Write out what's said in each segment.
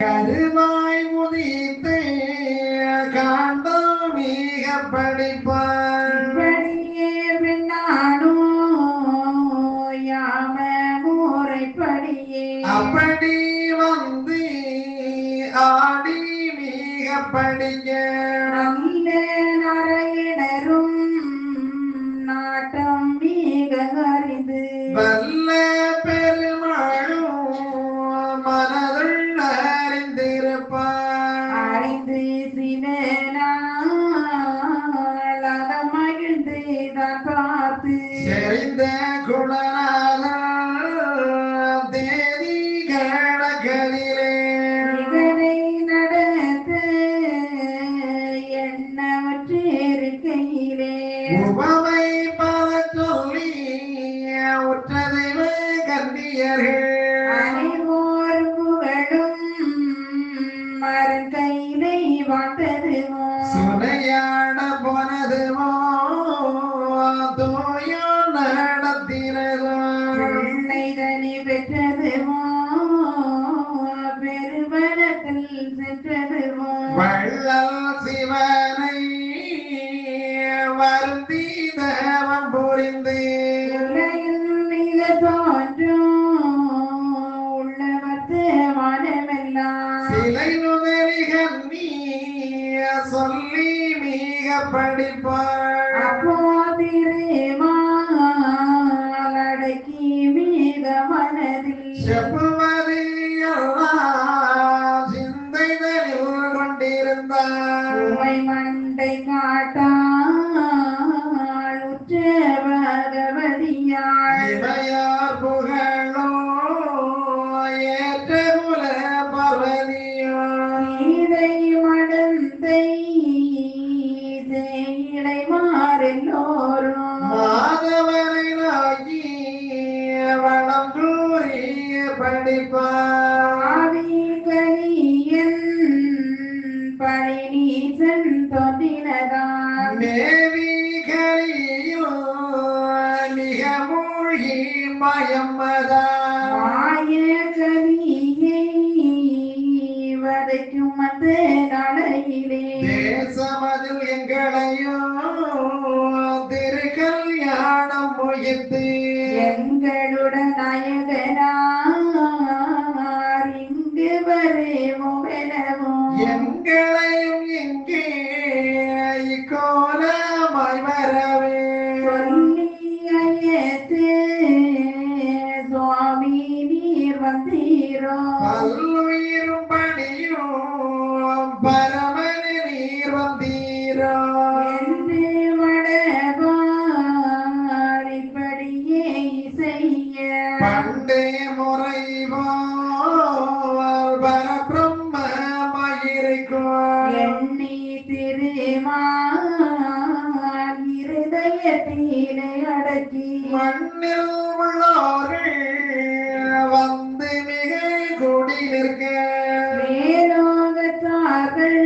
கருவாய் முதித்து காண்போம் மிக படிப்பான் இப்படியே பின்னானோ யாம முறைப்படியே. அப்படி வந்து ஆடி மிக படிக்க. நல்ல உபமை பல சொல்லி உற்றதைவ கண்டியர்கள் கையிலை வாழ்த்ததுமோ சுனையாட போனதுமோ. வருந்தி தேவம் புரிந்து சிலை நுதலிகள் நீ சொல்லி மிக திருமால் அடக்கி மிக மனதில். செப்புவது கொண்டிருந்தாள். உமை மண்டை காட்டாள் பகவதியாள் புகழோ ஏ மூழ்கி மயம்மதான் மாய கலியை வதைக்கும் அந்த நாளையிலே தேசமதில் எங்களையோ திருக்கல்யாணம் முயத்து எங்களுடன் நாயகனார் இங்கு வரே மோகனமோ எங்களையும் இங்கே இக்கோலமாய் வரவே வந்தீரோ பல்லுயிரும் பணியும் பரமன நீர் வந்தீரோ. இப்படியே செய்ய பண்டே முறைவார் பரபிரம்ம மகிரிக்கோள் எண்ணி திருமால் இருதயத்திலே அடக்கி. மண்ணில் உள்ளோர்கள் நிற்க வேறாக தார்கள்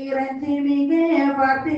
இறைச்சி மிக பார்த்து